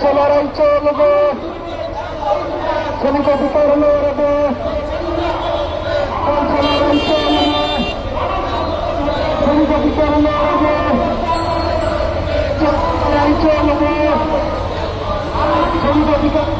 চলছে লড়াই চলবে শ্রমিক অধিকার লড়বে চলছে লড়াই চলবে শ্রমিক অধিকার লড়বে চলছে লড়াই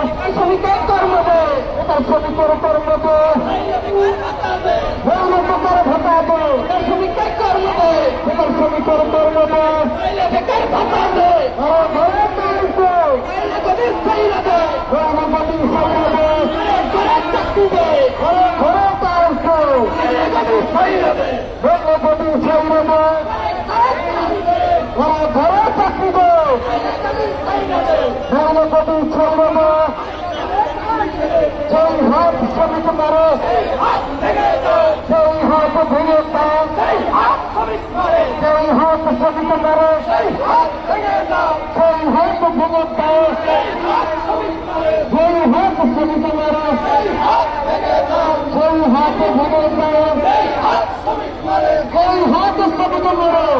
শ্রমিকের কর্মতে মূল্য ভোটার ভাতা দে শ্রমিককে কর্ম দেয় ভোটার শ্রমিকের কর্মতে বেকার ভাতা দেয় ঘরে ঘরে চলছে গদির সাইরা দেয় গণপতি সামনে ঘরে চাকরি দেয় ঘরে ঘরে চলছে গদির সাইরা দেয় গণপতি সামনে ঘরে ঘরে চাকরি দে গণপতি সামনে সেই হাত শ্রমিক মারে সেই হাত ভেঙে দাও সেই হাত শ্রমিক মারে সেই হাত ভেঙে দাও সেই হাত শ্রমিক মারে সেই হাত ভেঙে দাও সেই হাত শ্রমিক মারে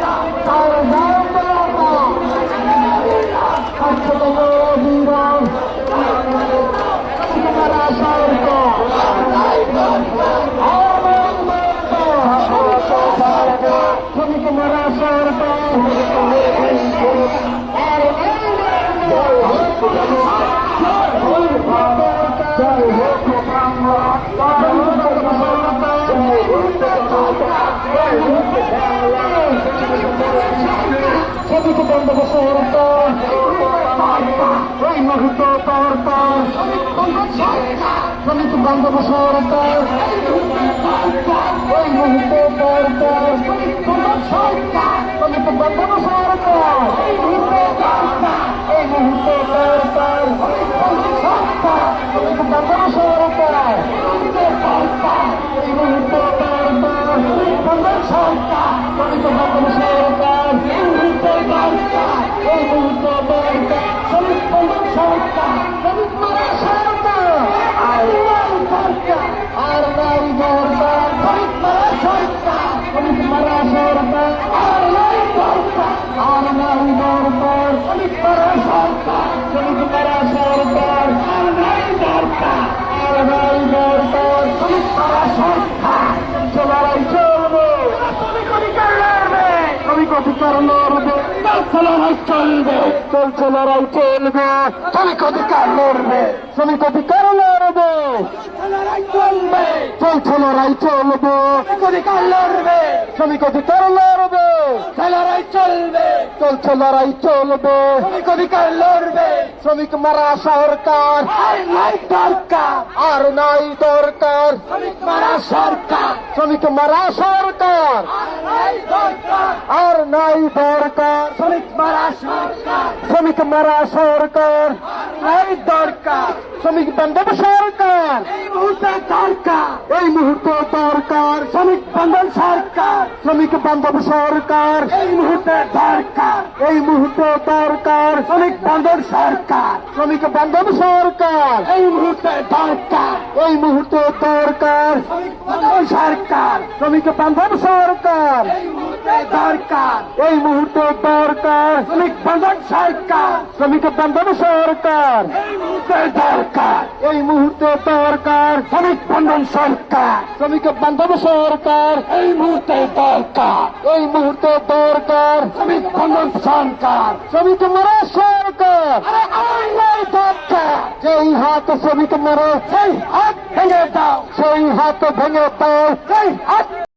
ডাল শ্রমিক বান্ধব সরকার এই মুহূর্তে সরকার শ্রমিক বান্ধব সরকার এই মুহূর্তে সরকার অধিকার লড়বে চলছে লড়াই চলবে চলছে লড়াই চলবে শ্রমিক অধিকার লড়বে শ্রমিক অধিকার লড়বে চলছে লড়াই চলবে অধিকার লড়বে শ্রমিক অধিকার লড়বে লড়াই চলবে। চলছে লড়াই চলবে। অধিকার লড়বে। শ্রমিক মারা সরকার। আর নাই দরকার। আর নাই দরকার। শ্রমিক মারা সরকার। শ্রমিক মারা সরকার। আর নাই দরকার। শ্রমিক মারা সরকার। শ্রমিক মারা সরকার। নাই দরকার। শ্রমিক বান্ধব সরকার। শ্রমিক বান্ধব সরকার। এই মুহূর্তে দরকার। এই মুহূর্তে দরকার। শ্রমিক বান্ধব সরকার। শ্রমিক বান্ধব সরকার এই মুহূর্তে দরকার। এই মুহূর্তে দরকার। শ্রমিক বন্ধন সরকার। শ্রমিক বান্ধব সরকার। এই মুহূর্তে দরকার। এই মুহূর্তে দরকার। শ্রমিক বন্ধন সরকার। শ্রমিক বান্ধব সরকার। এই মুহূর্তে দরকার। এই মুহূর্তে দরকার। শ্রমিক বন্ধন সরকার। শ্রমিক বান্ধব সরকার। এই মুহূর্তে দরকার। এই মুহূর্তে দরকার। শ্রমিক বন্ধন সরকার। শ্রমিক মারা সরকার। নাই দরকার যেই হাত শ্রমিক মরে, সেই হাত ভেঙে দাও। সেই হাত ভেঙে দাও সেই হাত